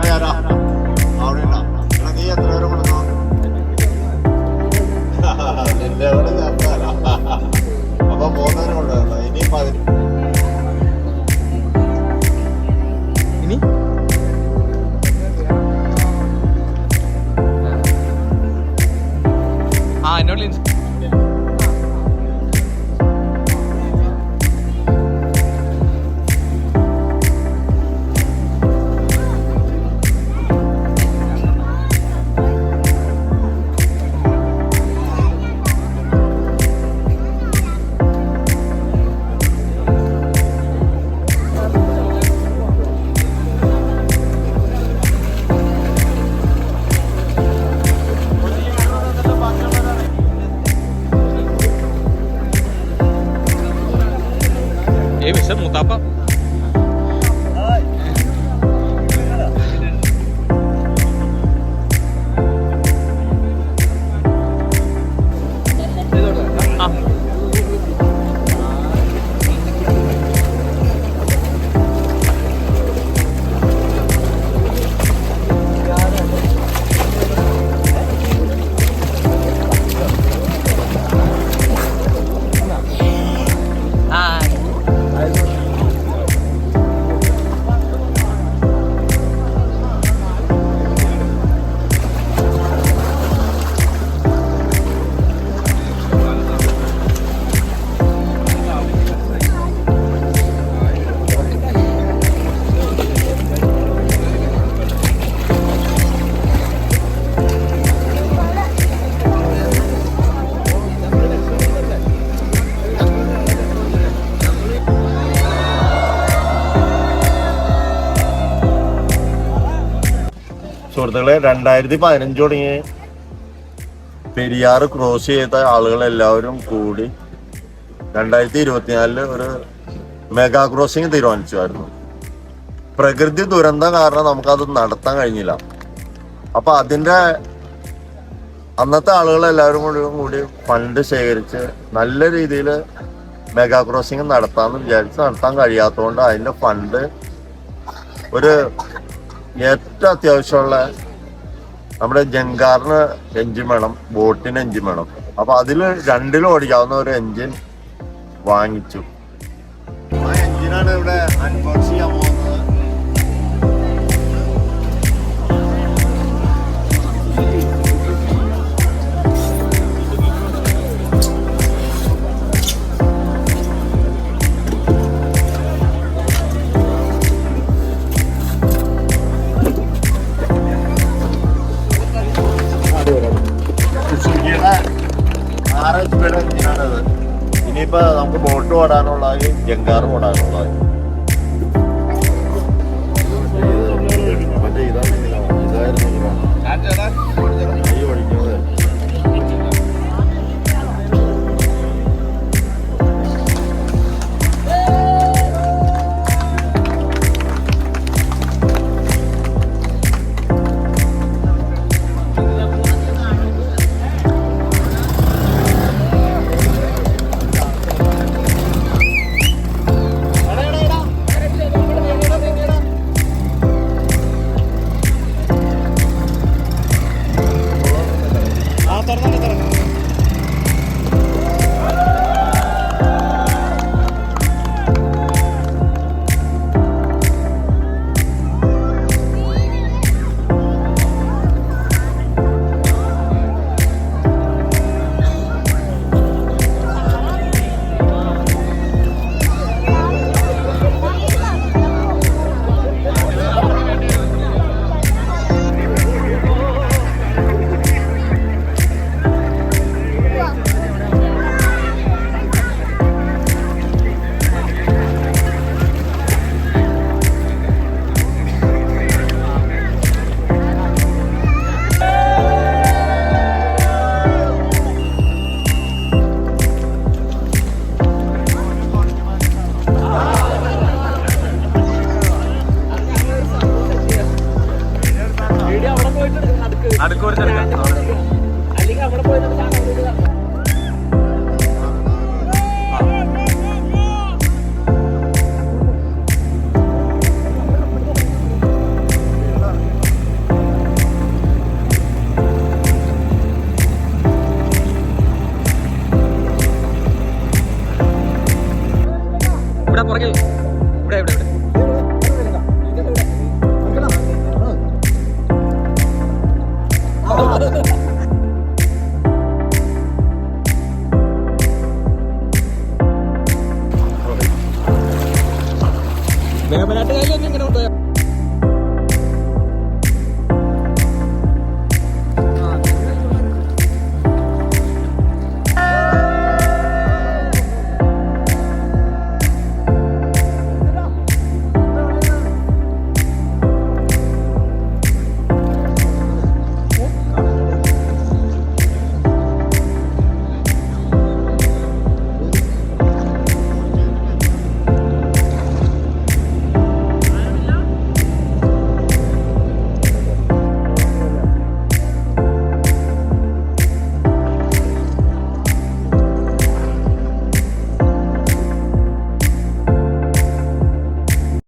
Panera. സുഹൃത്തുക്കളെ രണ്ടായിരത്തി പതിനഞ്ച് തുടങ്ങി പെരിയാർ ക്രോസ് ചെയ്ത ആളുകൾ എല്ലാവരും കൂടി രണ്ടായിരത്തി ഇരുപത്തിനാലിൽ ഒരു മെഗാ ക്രോസിംഗ് തീരുമാനിച്ചായിരുന്നു പ്രകൃതി ദുരന്തം കാരണം നമുക്കത് നടത്താൻ കഴിഞ്ഞില്ല. അപ്പൊ അതിന്റെ അന്നത്തെ ആളുകൾ എല്ലാവരും കൂടി കൂടി ഫണ്ട് ശേഖരിച്ച് നല്ല രീതിയിൽ മെഗാ ക്രോസിംഗ് നടത്താമെന്ന് വിചാരിച്ച് നടത്താൻ കഴിയാത്തതുകൊണ്ട് അതിന്റെ ഫണ്ട് ഒരു ഏറ്റവും അത്യാവശ്യമുള്ള നമ്മുടെ ജങ്കാറിന് എഞ്ചിൻ വേണം ബോട്ടിന് എഞ്ചിൻ വേണം. അപ്പൊ അതിൽ രണ്ടിലും ഓടിക്കാവുന്ന ഒരു എഞ്ചിൻ വാങ്ങിച്ചു. ആ എഞ്ചിനാണ് ഇവിടെ അൺബോക്സ് ചെയ്യാൻ പോകുന്നത്. ഇനിയിപ്പോ നമുക്ക് ബോട്ട് ഓടാനുള്ളതായി ജങ്കാറും ഓടാനുള്ളത് അടുക്കൂടി അല്ലെങ്കിൽ അവിടെ പോയി ഇവിടെ പുറകിൽ. ഇവിടെ ഇവിടെ ഇവിടെ. ബ്രെഡ് കഴിക്കാൻ എങ്ങനെ ഉണ്ടാകും